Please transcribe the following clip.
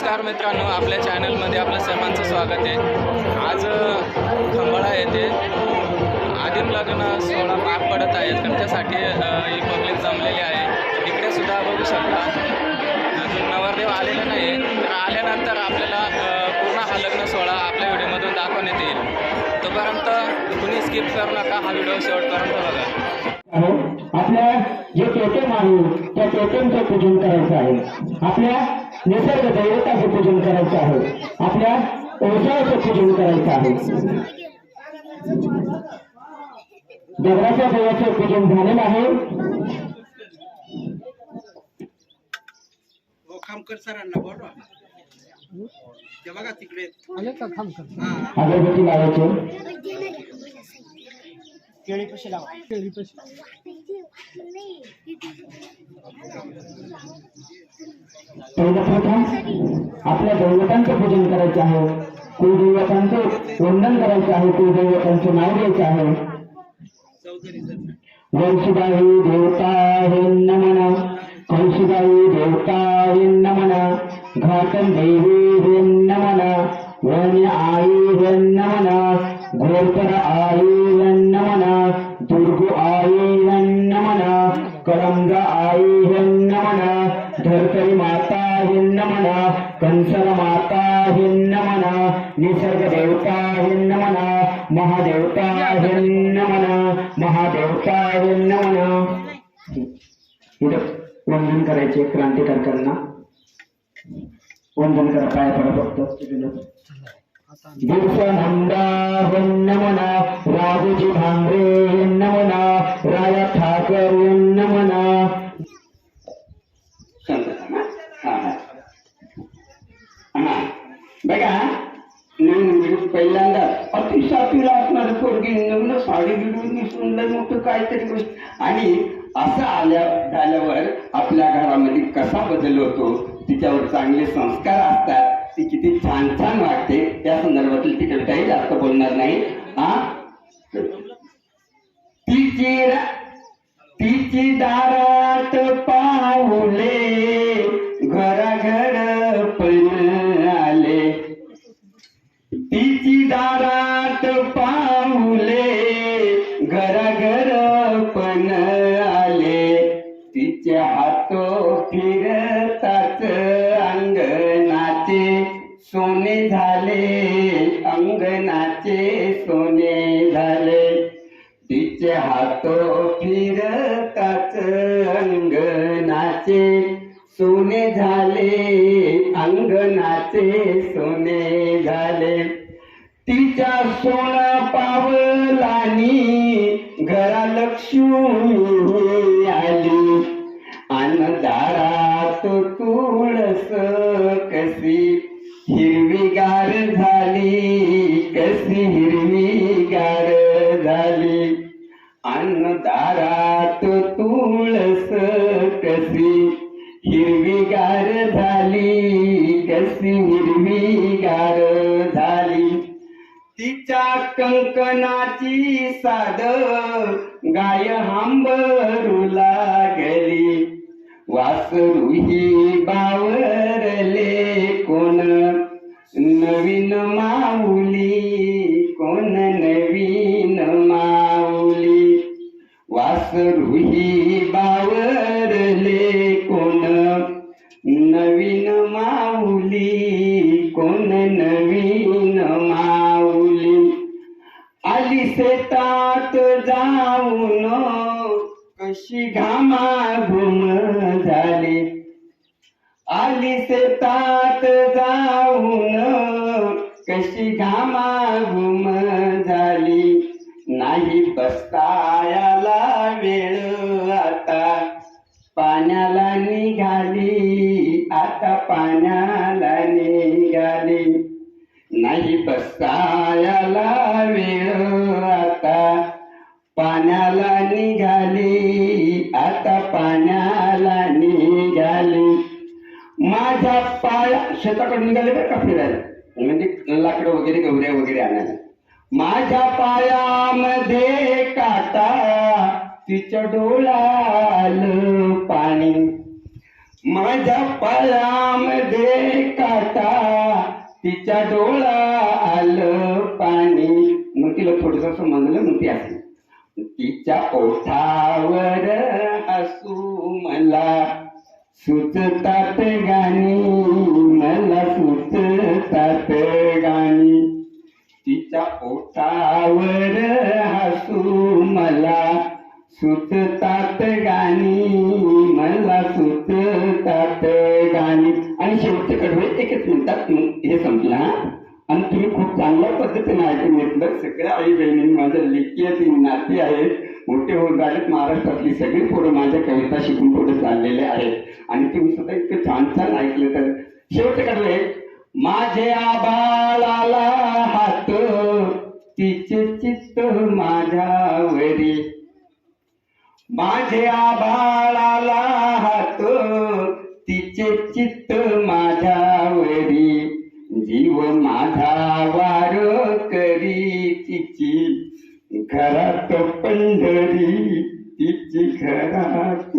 नमस्कार मित्रांनो आपल्या चॅनलमध्ये आपलं सर्वांचं स्वागत आहे. आज अ, खंबाळा येथे आदिम लग्न सोहळा पार पडत आहे. त्यांच्यासाठी त्यासाठी ही पब्लिक जमलेली आहे. इकडे सुद्धा बघू शकता. अजून नवरदेव आलेला नाही. तर आल्यानंतर आपल्याला पूर्ण हा लग्न सोहळा आपल्या व्हिडिओमधून दाखवण्यात येईल. तोपर्यंत कुणी स्किप करू नका. हा व्हिडिओ शेवटपर्यंत बघा. आपल्या जे टोटेम आहे त्या टोटेमचं पूजन करायचं आहे. आपल्या निसर्ग दैवताचं पूजन करायचं आहे. आपल्या ओसाळचं पूजन करायचं आहे. दगडाच्या देवाचं पूजन झालेलं आहे. हो खामकर सरांना बोलवा. ते बघा तिकडे. हा. अगरबत्ती लावायचे. सर्वप्रथम आपल्या दैवतांचं पूजन करायचं आहे. वंदन करायचं आहे, कुलदैवतांचं नाव घ्यायचं आहे. वंशुदाई देवता हे नमन कंशुदाई देवता हे नमन घाटन देवी हे नमन वनी आई हे नमन घोरपर आई हे नमन दुर्गु आई हे नमन कळंग हिन्नमना कंसन माता हिन्नमना निसर्ग देवता हिन्नमना महादेवता हिन्नमना महादेवता हिन्नमना इथं वंदन करायचे करना वंदन करा पाय पडा नमना दिवसनंदा हिन्नमना राघुजी राया ठाकर असणारी पोरगी नवीन साडी गिडून सुंदर मोठं काहीतरी गोष्ट. आणि असं आल्या झाल्यावर आपल्या घरामध्ये कसा बदल होतो तिच्यावर चांगले संस्कार असतात ती किती छान छान वाटते त्या संदर्भातील तिकडे काही जास्त बोलणार नाही. हा? तिची तिची दारात पाहुले झाले अंगणाचे सोने झाले. तिचे हातो फिरताच अंगणाचे सोने झाले अंगणाचे सोने झाले. तिच्या सोन पावलानी घरा लक्ष्मी आली. दारात तुळस कशी हिरवी झाली कशी हिरवीगार झाली. अन्नदारात तुळस कशी हिरवीगार झाली कशी हिरवीगार झाली. तिच्या कंकणाची साद गाय हांबरू लागली वासरू ही बावरले कोण? नवीन माऊली कोण नवीन माऊली? वासरुही बावरले कोण? नवीन माऊली कोण नवीन माऊली? आली शेतात जाऊन कशी घामाघूम झाली? आली शेतात जाऊन कशी घामाघुम झाली. नाही बसतायाला वेळ आता पाण्याला निघाली आता पाण्याला निघाली. नाही बसतायाला वेळ आता पाण्याला निघाली आता पाण्याला नि माझ्या पाया शेताकडे निघाले बरं का फिरायला. म्हणजे लाकडं वगैरे गवऱ्या वगैरे आणायला. माझ्या पायामध्ये काटा तिच्या डोळ्याल पाणी. माझ्या पायामध्ये काटा तिच्या डोळा आलं पाणी. मग तिला थोडस समजलं मग ती असेल. तिच्या ओठावर हसू मला सुचतात गाणी मला सुचतात गाणी. तिच्या ओठावर हसू मला. सुचतात गाणी मला सुचतात गाणी. आणि शेवटचे कडवे एकच मिनिटात मग हे संपला आणि तुम्ही खूप चांगल्या पद्धतीने ऐकून घेतलं. सगळ्या आई बहिणी माझ्या लेखी नाती आहेत. मोठे होत झालेत महाराष्ट्रातली सगळी पोरं माझ्या कविता शिकून पुढे चाललेले आहेत. आणि तुम्ही सुद्धा इतकं छान छान ऐकलं तर शेवटचे कडले माझे आबाळाला हात तिचे चित्त माझ्यावरी माझे आभाळाला हात तिचे चित्त माझ्यावरी जीव माझा वार करी तिची. घरात पंढरी तिची घरात